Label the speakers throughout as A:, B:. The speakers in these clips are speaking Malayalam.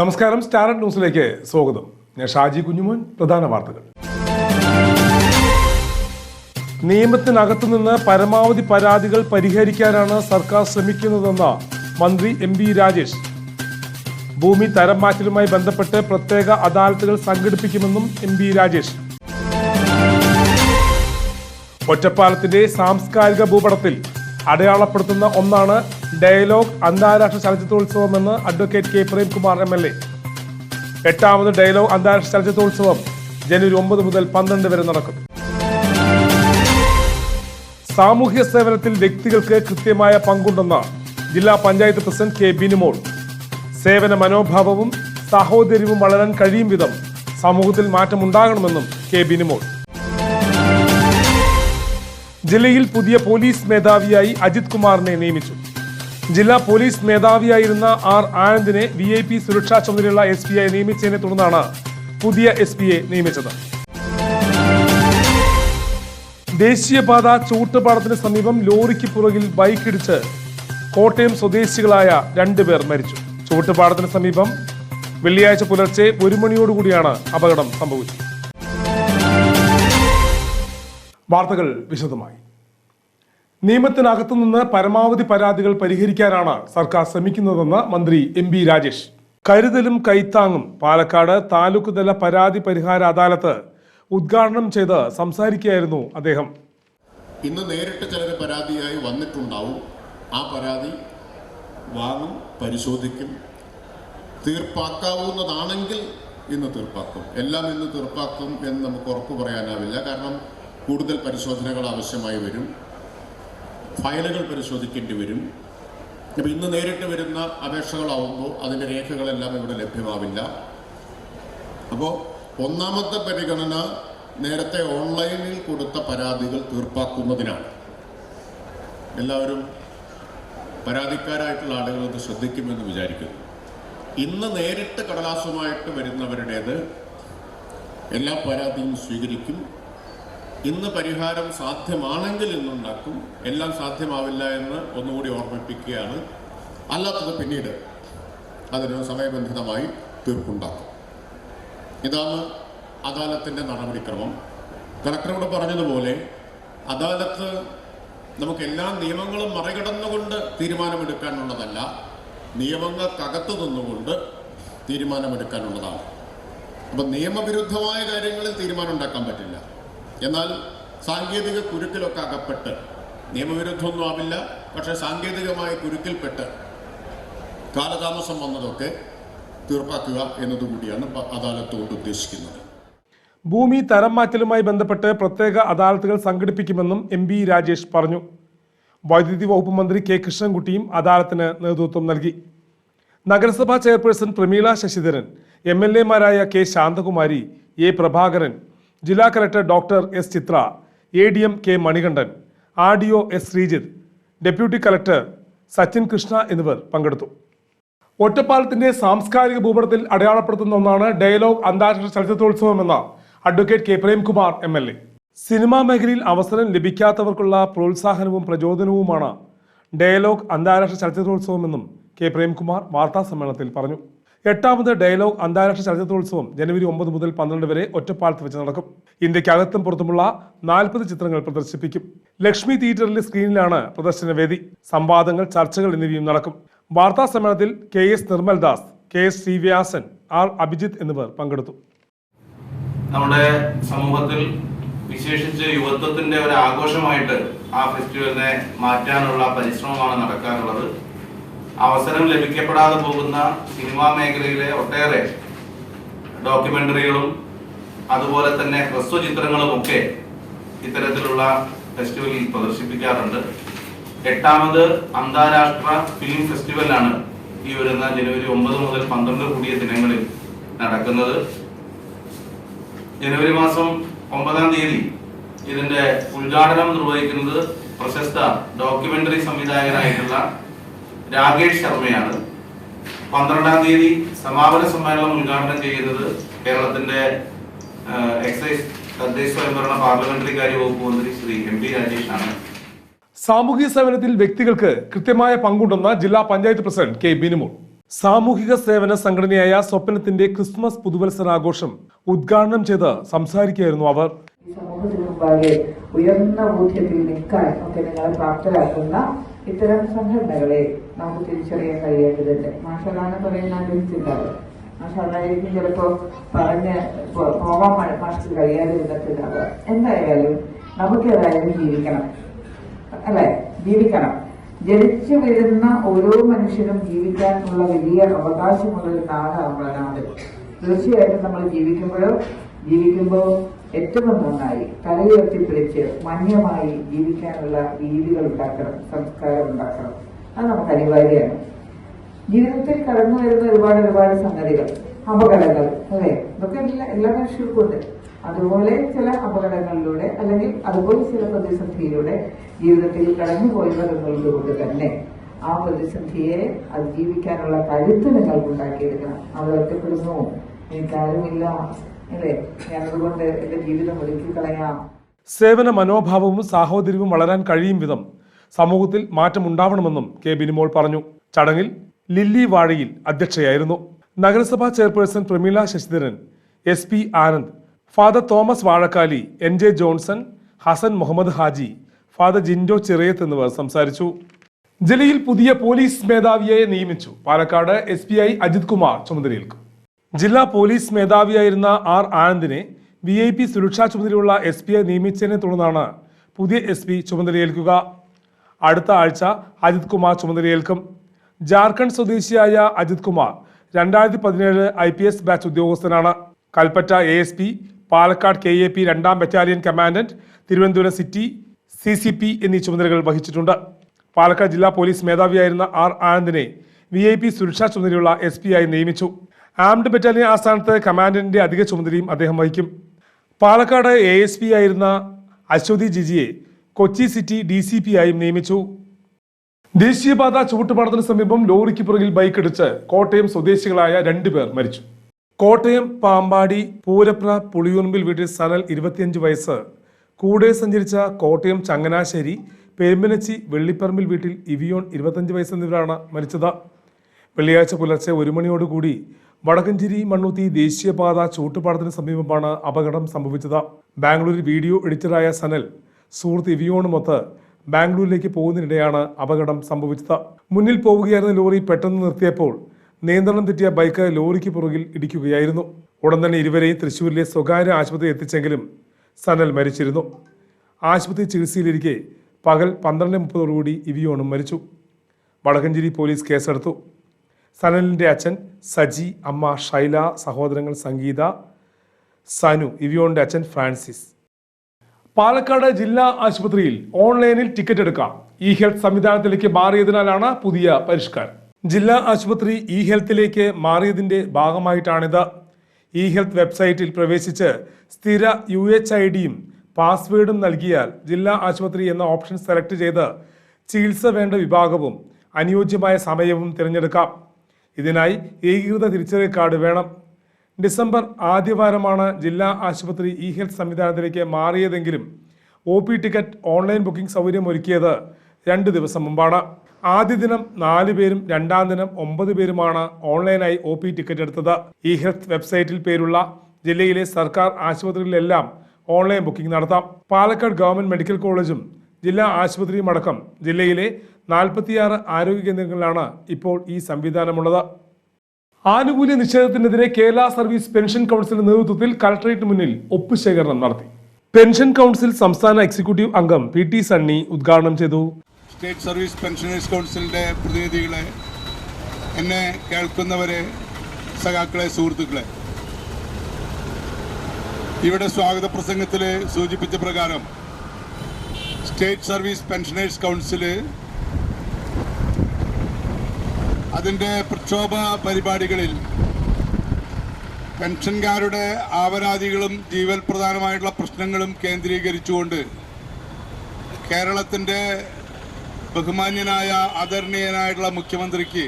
A: നമസ്കാരം സ്റ്റാർട്ട് ന്യൂസിലേക്ക് സ്വാഗതം. ഞാൻ ഷാജി കുഞ്ഞുമോൻ പ്രധാന വാർത്തകൾ. നിയമത്തിനകത്തു നിന്ന് പരമാവധി പരാതികൾ പരിഹരിക്കാനാണ് സർക്കാർ ശ്രമിക്കുന്നതെന്ന് മന്ത്രി എം ബി രാജേഷ്. ഭൂമി തരം മാറ്റലുമായി ബന്ധപ്പെട്ട് പ്രത്യേക അദാലത്തുകൾ സംഘടിപ്പിക്കുമെന്നും എം ബി രാജേഷ്. ഒറ്റപ്പാലത്തിന്റെ സാംസ്കാരിക ഭൂപടത്തിൽ അടയാളപ്പെടുത്തുന്ന ഒന്നാണ് ഡയലോഗ് അന്താരാഷ്ട്ര ചലച്ചിത്രോത്സവം എന്ന് advocate K. Premkumar M L A. എട്ടാമത് ഡയലോഗ് അന്താരാഷ്ട്ര ചലച്ചിത്രോത്സവം ജനുവരി ഒമ്പത് മുതൽ പന്ത്രണ്ട് വരെ നടക്കും. സാമൂഹ്യ സേവനത്തിൽ വ്യക്തികൾക്ക് കൃത്യമായ പങ്കുണ്ടെന്ന് ജില്ലാ പഞ്ചായത്ത് പ്രസിഡന്റ് കെ. ബിനുമോൾ. സേവന മനോഭാവവും സാഹോദര്യവും വളരാൻ കഴിയും വിധം സമൂഹത്തിൽ മാറ്റമുണ്ടാകണമെന്നും കെ. ബിനുമോൾ. ജില്ലയിൽ പുതിയ പോലീസ് മേധാവിയായി അജിത് കുമാറിനെ നിയമിച്ചു. ജില്ലാ പോലീസ് മേധാവിയായിരുന്ന ആർ ആനന്ദിനെ വി ഐ പി സുരക്ഷാ ചുമതലയുള്ള എസ് പി ഐ നിയമിച്ചതിനെ തുടർന്നാണ് പുതിയ എസ് പിയെ നിയമിച്ചത്. ദേശീയപാത ചൂട്ടുപാടത്തിന് സമീപം ലോറിക്ക് പുറകിൽ ബൈക്കിടിച്ച് കോട്ടയം സ്വദേശികളായ രണ്ടുപേർ മരിച്ചു. ചൂട്ടുപാടത്തിന് സമീപം വെള്ളിയാഴ്ച പുലർച്ചെ ഒരു മണിയോടുകൂടിയാണ് അപകടം സംഭവിച്ചത്. വാർത്തകൾ വിശദമായി. നിയമത്തിനകത്തു നിന്ന് പരമാവധി പരാതികൾ പരിഹരിക്കാനാണ് സർക്കാർ ശ്രമിക്കുന്നതെന്ന് മന്ത്രി എം ബി രാജേഷ്. കരുതലും കൈത്താങ്ങും പാലക്കാട് താലൂക്ക് തല പരാതി പരിഹാര അദാലത്ത് ഉദ്ഘാടനം ചെയ്ത് സംസാരിക്കുകയായിരുന്നു അദ്ദേഹം.
B: ഇന്ന് നേരിട്ട് ചിലർ പരാതിയായി വന്നിട്ടുണ്ടാവും. ആ പരാതി വാങ്ങും പരിശോധിക്കും തീർപ്പാക്കാവുന്നതാണെങ്കിൽ ഇന്ന് തീർപ്പാക്കും. എല്ലാം ഇന്ന് തീർപ്പാക്കും എന്ന് നമുക്ക് ഉറപ്പ് പറയാനാവില്ല. കാരണം കൂടുതൽ പരിശോധനകൾ ആവശ്യമായി വരും. ഫയലുകൾ പരിശോധിക്കേണ്ടി വരും. ഇപ്പം ഇന്ന് നേരിട്ട് വരുന്ന അപേക്ഷകളാവുമ്പോൾ അതിന്റെ രേഖകളെല്ലാം ഇവിടെ ലഭ്യമാവില്ല. അപ്പോൾ ഒന്നാമത്തെ പരിഗണന നേരത്തെ ഓൺലൈനിൽ കൊടുത്ത പരാതികൾ തീർപ്പാക്കുന്നതിനാണ്. എല്ലാവരും പരാതിക്കാരായിട്ടുള്ള ആളുകൾ ഇത് ശ്രദ്ധിക്കുമെന്ന് വിചാരിക്കുന്നു. ഇന്ന് നേരിട്ട് കടലാസുമായിട്ട് വരുന്നവരുടേത് എല്ലാ പരാതിയും സ്വീകരിക്കും. ഇന്ന് പരിഹാരം സാധ്യമാണെങ്കിൽ ഇന്നുണ്ടാക്കും. എല്ലാം സാധ്യമാവില്ല എന്ന് ഒന്നുകൂടി ഓർമ്മിപ്പിക്കുകയാണ്. അല്ലാത്തത് പിന്നീട് അതിന് സമയബന്ധിതമായി തീർപ്പുണ്ടാക്കും. ഇതാണ് അദാലത്തിന്റെ നടപടിക്രമം. കളക്ടറോട് പറഞ്ഞതുപോലെ അദാലത്ത് നമുക്ക് എല്ലാ നിയമങ്ങളും മറികടന്നുകൊണ്ട് തീരുമാനമെടുക്കാനുള്ളതല്ല നിയമങ്ങൾക്കകത്ത് നിന്നുകൊണ്ട് തീരുമാനമെടുക്കാനുള്ളതാണ്. അപ്പം നിയമവിരുദ്ധമായ കാര്യങ്ങളിൽ തീരുമാനം ഉണ്ടാക്കാൻ പറ്റില്ല. എന്നാൽ സാങ്കേതിക കുരുക്കിലൊക്കെ അകപ്പെട്ട് നിയമവിരുദ്ധമൊന്നും ആവില്ല പക്ഷേ സാങ്കേതികമായ കുരുക്കിൽപ്പെട്ട് കാലതാമസം വന്നതൊക്കെ തീർപ്പാക്കുക എന്നതുകൂടിയാണ് അദാലത്ത് കൊണ്ട് ഉദ്ദേശിക്കുന്നത്.
A: ഭൂമി തരം മാറ്റലുമായി ബന്ധപ്പെട്ട് പ്രത്യേക അദാലത്തുകൾ സംഘടിപ്പിക്കുമെന്നും എം ബി രാജേഷ് പറഞ്ഞു. വൈദ്യുതി വകുപ്പ് മന്ത്രി കെ കൃഷ്ണൻകുട്ടിയും അദാലത്തിന് നേതൃത്വം നൽകി. നഗരസഭാ chairperson Prameela Sasidharan M L എമാരായ K Santhakumari A Prabhakaran ജില്ലാ collector doctor S Chithra A D M K Manikandan R D O S Sreejith deputy collector Sachin Krishna എന്നിവർ പങ്കെടുത്തു. ഒറ്റപ്പാലത്തിന്റെ സാംസ്കാരിക ഭൂപടത്തിൽ അടയാളപ്പെടുത്തുന്ന ഒന്നാണ് ഡയലോഗ് അന്താരാഷ്ട്ര ചലച്ചിത്രോത്സവം എന്ന advocate K Premkumar M L A. Cinema മേഖലയിൽ അവസരം ലഭിക്കാത്തവർക്കുള്ള പ്രോത്സാഹനവും പ്രചോദനവുമാണ് ഡയലോഗ് അന്താരാഷ്ട്ര ചലച്ചിത്രോത്സവം എന്നും കെ പ്രേംകുമാർ വാർത്താ സമ്മേളനത്തിൽ പറഞ്ഞു. എട്ടാമത് ഡയലോഗ് അന്താരാഷ്ട്ര ചലച്ചിത്രോത്സവം ജനുവരി ഒമ്പത് മുതൽ പന്ത്രണ്ട് വരെ ഒറ്റപ്പാലത്ത് വെച്ച് നടക്കും. ഇന്ത്യക്കകത്തും പുറത്തുമുള്ള നാൽപ്പത് ചിത്രങ്ങൾ പ്രദർശിപ്പിക്കും. ലക്ഷ്മി തിയേറ്ററിലെ സ്ക്രീനിലാണ് പ്രദർശനവേദി സംവാദങ്ങൾ ചർച്ചകൾ എന്നിവയും നടക്കും. വാർത്താ സമ്മേളനത്തിൽ K S Nirmal Das K S Sreevyasan R Abhijith എന്നിവർ പങ്കെടുത്തു.
C: നമ്മുടെ സമൂഹത്തിൽ വിശേഷിച്ച് യുവത്വത്തിന്റെ ഒരു ആഘോഷമായിട്ട് ആ ഫെസ്റ്റിവലിനെ മാറ്റാനുള്ള പരിശ്രമമാണ് നടക്കാറുള്ളത് അവസരം ലഭിക്കപ്പെടാതെ പോകുന്ന സിനിമാ മേഖലയിലെ ഒട്ടേറെ ഡോക്യുമെന്ററികളും അതുപോലെ തന്നെ ഹ്രസ്വചിത്രങ്ങളും ഒക്കെ ഇത്തരത്തിലുള്ള ഫെസ്റ്റിവലിൽ പ്രദർശിപ്പിക്കാറുണ്ട്. എട്ടാമത് അന്താരാഷ്ട്ര ഫിലിം ഫെസ്റ്റിവലാണ് ഈ വരുന്ന ജനുവരി ഒമ്പത് മുതൽ പന്ത്രണ്ട് കൂടിയ ദിനങ്ങളിൽ നടക്കുന്നത്. ജനുവരി മാസം ഒമ്പതാം തീയതി ഇതിന്റെ ഉദ്ഘാടനം നിർവഹിക്കുന്നത് പ്രശസ്ത ഡോക്യുമെന്ററി സംവിധായകനായിട്ടുള്ള രാകേഷ് ശർമ്മയാണ്. പന്ത്രണ്ടാം തീയതി സമാപന സമ്മേളനം ഉദ്ഘാടനം ചെയ്യുന്നത് കേരളത്തിന്റെ എക്സൈസ് തദ്ദേശ സ്വയംഭരണ പാർലമെന്ററി കാര്യ വകുപ്പ് മന്ത്രി ശ്രീ എം പി ആണ്.
A: സാമൂഹിക സേവനത്തിൽ വ്യക്തികൾക്ക് കൃത്യമായ പങ്കുണ്ടെന്ന ജില്ലാ പഞ്ചായത്ത് പ്രസിഡന്റ് കെ ബിനുമോൾ. സാമൂഹിക സേവന സംഘടനയായ സ്വപ്നത്തിന്റെ ക്രിസ്മസ് പുതുവത്സരാഘോഷം ഉദ്ഘാടനം ചെയ്ത് സംസാരിക്കുകയായിരുന്നു അവർ.
D: മുമ്പാകെ ഉയർന്ന ബോധ്യത്തിൽ നിൽക്കാൻ ഒക്കെ നിങ്ങളെ പ്രാപ്തരാക്കുന്ന ഇത്തരം സംഘടനകളെ നമുക്ക് തിരിച്ചറിയാൻ കഴിയേണ്ടതുണ്ട് മാഷാണ് പറയുന്ന ആഗ്രഹിച്ചിട്ടുണ്ടാവും മാഷാളായിരിക്കും ചിലപ്പോ പറഞ്ഞ് പോവാൻ പോകാൻ മ- മാഷക്ക് കഴിയാതെ ഇരുന്നിട്ടുണ്ടാവുക. എന്തായാലും നമുക്ക് ഏതായാലും ജീവിക്കണം. അല്ലെ? ജീവിക്കണം. ജനിച്ചു വരുന്ന ഓരോ മനുഷ്യനും ജീവിക്കാനുള്ള വലിയ അവകാശമുള്ള ഒരു നാടാണ് നാട് തീർച്ചയായിട്ടും നമ്മൾ ജീവിക്കുമ്പോഴോ ജീവിക്കുമ്പോ ഏറ്റവും നന്നായി തലയുയർത്തിപ്പിടിച്ച് മാന്യമായി ജീവിക്കാനുള്ള രീതികൾ ഉണ്ടാക്കണം സംസ്കാരം ഉണ്ടാക്കണം. അത് നമുക്ക് അനിവാര്യമാണ്. ജീവിതത്തിൽ കടന്നു വരുന്ന ഒരുപാട് ഒരുപാട് സംഗതികൾ അപകടങ്ങൾ അതെ ഇതൊക്കെ എല്ലാ എല്ലാ മനുഷ്യർക്കും ഉണ്ട്. അതുപോലെ ചില അപകടങ്ങളിലൂടെ അല്ലെങ്കിൽ അതുപോലെ ചില പ്രതിസന്ധിയിലൂടെ ജീവിതത്തിൽ കടന്നു പോയവർ കൊണ്ട് തന്നെ ആ പ്രതിസന്ധിയെ അതിജീവിക്കാനുള്ള കരുത്ത് നിങ്ങൾക്ക് ഉണ്ടാക്കിയെടുക്കണം അത് ഒറ്റപ്പെടുന്നു എനിക്കാരുമില്ല അല്ലേ? ഞാനതുകൊണ്ട് എന്റെ ജീവിതം ഒടുക്കി കളയാം
A: സേവന മനോഭാവവും സാഹോദര്യവും വളരാൻ കഴിയും വിധം സമൂഹത്തിൽ മാറ്റമുണ്ടാവണമെന്നും കെ ബിനിമോൾ പറഞ്ഞു. ചടങ്ങിൽ ലില്ലി വാഴയിൽ അധ്യക്ഷയായിരുന്നു. നഗരസഭാ chairperson Prameela Sasidharan S P Anand Father Thomas Vazhakkali N J Johnson Hasan Muhammad Haji Father Jindo Chirayath എന്നിവർ സംസാരിച്ചു. ജില്ലയിൽ പുതിയ പോലീസ് മേധാവിയെ നിയമിച്ചു. Palakkad S P I Ajith Kumar ചുമതലയേൽക്കും. ജില്ലാ പോലീസ് മേധാവിയായിരുന്ന ആർ ആനന്ദിനെ വി ഐ പി സുരക്ഷാ ചുമതലയുള്ള എസ് പി ഐ നിയമിച്ചതിനെ തുടർന്നാണ് പുതിയ എസ് പി ചുമതലയേൽക്കുക. അടുത്ത ആഴ്ച അജിത് കുമാർ ചുമതലയേൽക്കും. ജാർഖണ്ഡ് സ്വദേശിയായ അജിത് കുമാർ രണ്ടായിരത്തി പതിനേഴ് ഐ പി എസ് ബാച്ച് ഉദ്യോഗസ്ഥനാണ്. Kalpetta A S P Palakkad K A P രണ്ടാം battalion commandant Thiruvananthapuram city C C P എന്നീ ചുമതലകൾ വഹിച്ചിട്ടുണ്ട്. പാലക്കാട് ജില്ലാ പോലീസ് മേധാവിയായിരുന്ന ആർ ആനന്ദിനെ വി ഐ പി സുരക്ഷാ ചുമതലയുള്ള എസ് പി ആയി നിയമിച്ചു. ആംഡ് ബറ്റാലിയൻ ആസ്ഥാനത്ത് കമാൻഡന്റിന്റെ അധിക ചുമതലയും അദ്ദേഹം വഹിക്കും. പാലക്കാട് എ എസ് പി ആയിരുന്ന Aswathy ജിജിയെ Kochi city D C P ആയും നിയമിച്ചു. ദേശീയപാത ചുവട്ടുപാടത്തിന് സമീപം ലോറിക്ക് പുറകിൽ ബൈക്ക് ഇടിച്ച് കോട്ടയം സ്വദേശികളായ രണ്ടുപേർ മരിച്ചു. കോട്ടയം പാമ്പാടി പൂരപ്ര പുളിയൂർമ്പിൽ വീട്ടിൽ സനൽ ഇരുപത്തിയഞ്ച് വയസ്സ്. കൂടെ സഞ്ചരിച്ച കോട്ടയം ചങ്ങനാശ്ശേരി പെരുമ്പനച്ചി വെള്ളിപ്പറമ്പിൽ വീട്ടിൽ ഇവിയോൺ ഇരുപത്തഞ്ച് വയസ്സ് എന്നിവരാണ് മരിച്ചത്. വെള്ളിയാഴ്ച പുലർച്ചെ ഒരു മണിയോടുകൂടി വടക്കഞ്ചേരി മണ്ണുത്തി ദേശീയപാത ചൂട്ടുപാടത്തിന് സമീപമാണ് അപകടം സംഭവിച്ചത്. ബാംഗ്ലൂരിൽ വീഡിയോ എഡിറ്ററായ സനൽ സുഹൃത്ത് ഇവിയോണുമൊത്ത് ബാംഗ്ലൂരിലേക്ക് പോകുന്നതിനിടെയാണ് അപകടം സംഭവിച്ചത്. മുന്നിൽ പോവുകയായിരുന്ന ലോറി പെട്ടെന്ന് നിർത്തിയപ്പോൾ നിയന്ത്രണം തെറ്റിയ ബൈക്ക് ലോറിക്ക് പുറകിൽ ഇടിക്കുകയായിരുന്നു. ഉടൻ തന്നെ ഇരുവരെയും തൃശൂരിലെ സ്വകാര്യ ആശുപത്രി എത്തിച്ചെങ്കിലും സനൽ മരിച്ചിരുന്നു. ആശുപത്രി ചികിത്സയിലിരിക്കെ പകൽ പന്ത്രണ്ട് മുപ്പതോടുകൂടി ഇവിയോണും മരിച്ചു. വടക്കഞ്ചേരി പോലീസ് കേസെടുത്തു. സനലിന്റെ അച്ഛൻ സജി അമ്മ ഷൈല സഹോദരങ്ങൾ സംഗീത സനു ഇവിയോണിന്റെ അച്ഛൻ ഫ്രാൻസിസ്. പാലക്കാട് ജില്ലാ ആശുപത്രിയിൽ ഓൺലൈനിൽ ടിക്കറ്റ് എടുക്കാം. ഇ ഹെൽത്ത് സംവിധാനത്തിലേക്ക് മാറിയതിനാലാണ് പുതിയ പരിഷ്കാരം. ജില്ലാ ആശുപത്രി ഇ ഹെൽത്തിലേക്ക് മാറിയതിന്റെ ഭാഗമായിട്ടാണിത്. ഇ ഹെൽത്ത് വെബ്സൈറ്റിൽ പ്രവേശിച്ച് സ്ഥിര യു എച്ച് ഐ ഡിയും പാസ്വേഡും നൽകിയാൽ ജില്ലാ ആശുപത്രി എന്ന ഓപ്ഷൻ സെലക്ട് ചെയ്ത് ചികിത്സ വേണ്ട വിഭാഗവും അനുയോജ്യമായ സമയവും തിരഞ്ഞെടുക്കാം. ഇതിനായി ഏകീകൃത തിരിച്ചറിയൽ കാർഡ് വേണം. ഡിസംബർ ആദ്യവാരമാണ് ജില്ലാ ആശുപത്രി ഇ ഹെൽത്ത് സംവിധാനത്തിലേക്ക് മാറിയതെങ്കിലും O P ticket online booking സൗകര്യം ഒരുക്കിയത് രണ്ട് ദിവസം മുമ്പാണ്. ആദ്യ ദിനം നാല് പേരും രണ്ടാം ദിനം ഒമ്പത് പേരുമാണ് ഓൺലൈനായി ഒ പി ടിക്കറ്റ് എടുത്തത്. ഇ ഹെൽത്ത് വെബ്സൈറ്റിൽ പേരുള്ള ജില്ലയിലെ സർക്കാർ ആശുപത്രികളിലെല്ലാം ഓൺലൈൻ ബുക്കിംഗ് നടത്താം. പാലക്കാട് ഗവൺമെന്റ് മെഡിക്കൽ കോളേജും ജില്ലാ ആശുപത്രിയും അടക്കം ജില്ലയിലെ നാൽപ്പത്തിയാറ് ആരോഗ്യ കേന്ദ്രങ്ങളിലാണ് ഇപ്പോൾ ഈ സംവിധാനമുള്ളത്. ആനുകൂല്യ നിഷേധത്തിനെതിരെ കേരള സർവീസ് പെൻഷൻ കൗൺസിലിന്റെ നേതൃത്വത്തിൽ കളക്ടറേറ്റ് മുന്നിൽ ഒപ്പുശേഖരണം നടത്തി. പെൻഷൻ കൗൺസിൽ സംസ്ഥാന എക്സിക്യൂട്ടീവ് അംഗം പി ടി സണ്ണി ഉദ്ഘാടനം ചെയ്തു.
E: സ്റ്റേറ്റ് സർവീസ് പെൻഷനേഴ്സ് കൗൺസിലിന്റെ പ്രതിനിധികളെ എന്നെ കേൾക്കുന്നവരെ സഖാക്കളെ സുഹൃത്തുക്കളെ ഇവിടെ സ്വാഗത പ്രസംഗത്തിൽ സൂചിപ്പിച്ച പ്രകാരം സ്റ്റേറ്റ് സർവീസ് പെൻഷനേഴ്സ് കൗൺസിൽ അതിന്റെ പ്രക്ഷോഭ പരിപാടികളിൽ പെൻഷൻകാരുടെ ആവരാതികളും ജീവൽ പ്രധാനമായിട്ടുള്ള പ്രശ്നങ്ങളും കേന്ദ്രീകരിച്ചുകൊണ്ട് കേരളത്തിന്റെ ബഹുമാന്യനായ ആദരണീയനായിട്ടുള്ള മുഖ്യമന്ത്രിക്ക്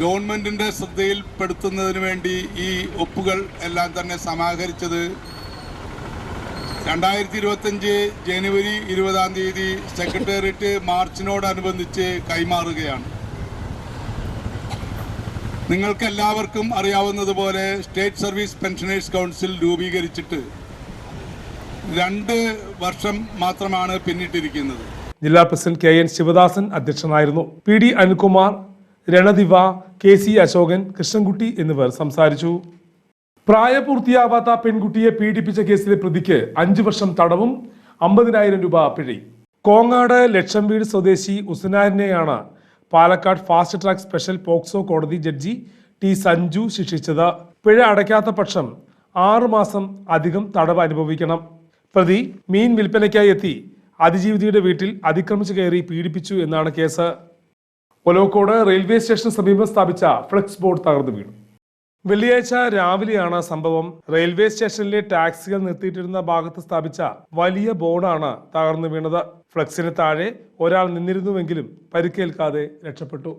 E: ഗവൺമെന്റിന്റെ ശ്രദ്ധയിൽപ്പെടുത്തുന്നതിന് വേണ്ടി ഈ ഒപ്പുകൾ എല്ലാം തന്നെ സമാഹരിച്ചത് രണ്ടായിരത്തി ഇരുപത്തഞ്ച് ജനുവരി ഇരുപതാം തീയതി സെക്രട്ടേറിയറ്റ് മാർച്ചിനോടനുബന്ധിച്ച് കൈമാറുകയാണ്. നിങ്ങൾക്ക് എല്ലാവർക്കും അറിയാവുന്നതുപോലെ സ്റ്റേറ്റ് സർവീസ് പെൻഷനേഴ്സ് കൗൺസിൽ രൂപീകരിച്ചിട്ട് രണ്ട് വർഷം മാത്രമാണ് പിന്നിട്ടിരിക്കുന്നത്.
A: ജില്ലാ പ്രസിഡന്റ് കെ എൻ ശിവദാസൻ അധ്യക്ഷനായിരുന്നു. P D Anilkumar Ranadive K C Asokan Krishnankutty എന്നിവർ സംസാരിച്ചു. പ്രായപൂർത്തിയാവാത്ത പെൺകുട്ടിയെ പീഡിപ്പിച്ച കേസിലെ പ്രതിക്ക് അഞ്ചു വർഷം തടവും അമ്പതിനായിരം രൂപ പിഴയും. കോങ്ങാട് ലക്ഷംവീട് സ്വദേശി ഉസ്നാരിനെയാണ് Palakkad fast track special POCSO കോടതി ജഡ്ജി ടി സഞ്ജു ശിക്ഷിച്ചത്. പിഴ അടയ്ക്കാത്ത പക്ഷം ആറുമാസം അധികം തടവ് അനുഭവിക്കണം. പ്രതി മീൻ വിൽപ്പനയ്ക്കായി എത്തി. അതിജീവിതയുടെ വീട്ടിൽ അതിക്രമിച്ചു കയറി പീഡിപ്പിച്ചു എന്നാണ് കേസ്. ഒലോക്കോട് റെയിൽവേ സ്റ്റേഷന് സമീപം സ്ഥാപിച്ച ഫ്ലെക്സ് ബോർഡ് തകർന്നു വീണു. വെള്ളിയാഴ്ച രാവിലെയാണ് സംഭവം. റെയിൽവേ സ്റ്റേഷനിലെ ടാക്സികൾ നിർത്തിയിട്ടിരുന്ന ഭാഗത്ത് സ്ഥാപിച്ച വലിയ ബോർഡാണ് തകർന്നു വീണത്. ഫ്ലക്സിന് താഴെ ഒരാൾ നിന്നിരുന്നുവെങ്കിലും പരിക്കേൽക്കാതെ രക്ഷപ്പെട്ടു.